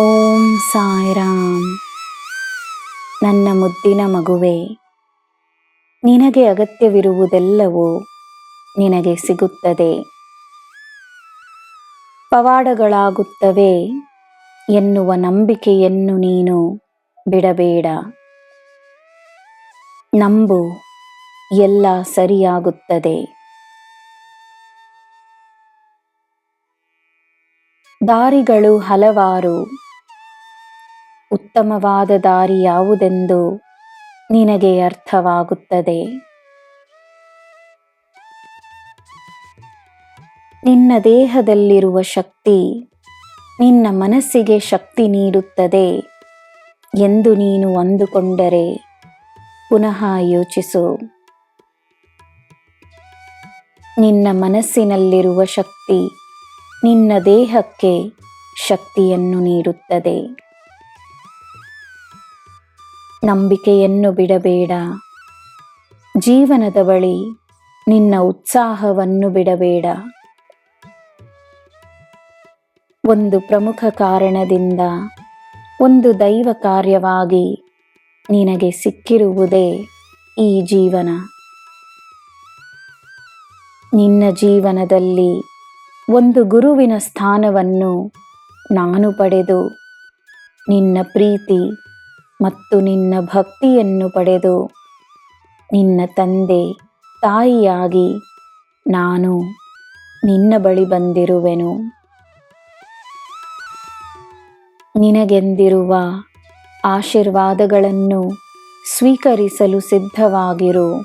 ಓಂ ಸಾಯಿರಾಮ್. ನನ್ನ ಮುದ್ದಿನ ಮಗುವೆ, ನಿನಗೆ ಅಗತ್ಯವಿರುವುದೆಲ್ಲವೂ ನಿನಗೆ ಸಿಗುತ್ತದೆ. ಪವಾಡಗಳಾಗುತ್ತವೆ, ಎನ್ನುವ ನಂಬಿಕೆಯನ್ನು ನೀನು ಬಿಡಬೇಡ. ನಂಬು, ಎಲ್ಲ ಸರಿಯಾಗುತ್ತದೆ. ದಾರಿಗಳು ಹಲವಾರು ಉತ್ತಮವಾದ ದಾರಿ ಯಾವುದೆಂದು ನಿನಗೆ ಅರ್ಥವಾಗುತ್ತದೆ? ನಿನ್ನ ದೇಹದಲ್ಲಿರುವ ಶಕ್ತಿ ನಿನ್ನ ಮನಸ್ಸಿಗೆ ಶಕ್ತಿ ನೀಡುತ್ತದೆ ಎಂದು ನೀನು ಅಂದುಕೊಂಡರೆ ಪುನಃ ಯೋಚಿಸು. ನಿನ್ನ ಮನಸ್ಸಿನಲ್ಲಿರುವ ಶಕ್ತಿ ನಿನ್ನ ದೇಹಕ್ಕೆ ಶಕ್ತಿಯನ್ನು ನೀಡುತ್ತದೆ. ನಂಬಿಕೆಯನ್ನು ಬಿಡಬೇಡ. ಜೀವನದ ಬಳಿ ನಿನ್ನ ಉತ್ಸಾಹವನ್ನು ಬಿಡಬೇಡ. ಒಂದು ಪ್ರಮುಖ ಕಾರಣದಿಂದ ಒಂದು ದೈವ ಕಾರ್ಯವಾಗಿ ನಿನಗೆ ಸಿಕ್ಕಿರುವುದೇ ಈ ಜೀವನ. ನಿನ್ನ ಜೀವನದಲ್ಲಿ ಒಂದು ಗುರುವಿನ ಸ್ಥಾನವನ್ನು ನಾನು ಪಡೆದು ನಿನ್ನ ಪ್ರೀತಿ ಮತ್ತು ನಿನ್ನ ಭಕ್ತಿಯನ್ನು ಪಡೆದು ನಿನ್ನ ತಂದೆ ತಾಯಿಯಾಗಿ ನಾನು ನಿನ್ನ ಬಳಿ ಬಂದಿರುವೆನು. ನಿನಗೆಂದಿರುವ ಆಶೀರ್ವಾದಗಳನ್ನು ಸ್ವೀಕರಿಸಲು ಸಿದ್ಧವಾಗಿರು.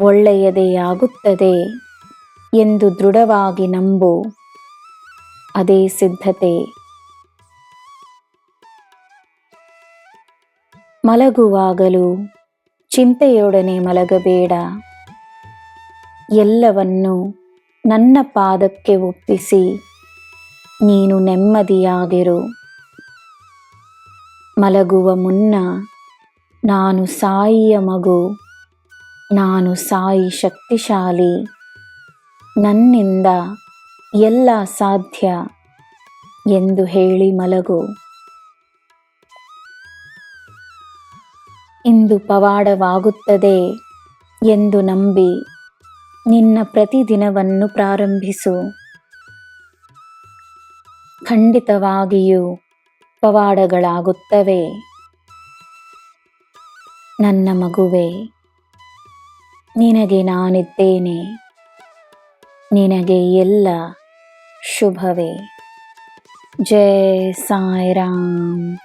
ಒಳ್ಳೆಯದೇ ಆಗುತ್ತದೆ ಎಂದು ದೃಢವಾಗಿ ನಂಬು. ಅದೇ ಸಿದ್ಧತೆ. ಮಲಗುವಾಗಲೂ ಚಿಂತೆಯೊಡನೆ ಮಲಗಬೇಡ. ಎಲ್ಲವನ್ನು ನನ್ನ ಪಾದಕ್ಕೆ ಒಪ್ಪಿಸಿ, ನೀನು ನೆಮ್ಮದಿಯಾಗಿರು. ಮಲಗುವ ಮುನ್ನ ನಾನು ಸಾಯಿಯ ಮಗು, ನಾನು ಸಾಯಿ ಶಕ್ತಿಶಾಲಿ. ನನ್ನಿಂದ ಎಲ್ಲ ಸಾಧ್ಯ ಎಂದು ಹೇಳಿ ಮಲಗು. ಇಂದು ಪವಾಡವಾಗುತ್ತದೆ ಎಂದು ನಂಬಿ ನಿನ್ನ ಪ್ರತಿದಿನವನ್ನು ಪ್ರಾರಂಭಿಸು. ಖಂಡಿತವಾಗಿಯೂ ಪವಾಡಗಳಾಗುತ್ತವೆ. ನನ್ನ ಮಗುವೆ, ನಿನಗೆ ನಾನಿದ್ದೇನೆ. ನಿನಗೆ ಎಲ್ಲ ಶುಭವೇ. ಜೈ ಸಾಯಿರಾಮ್.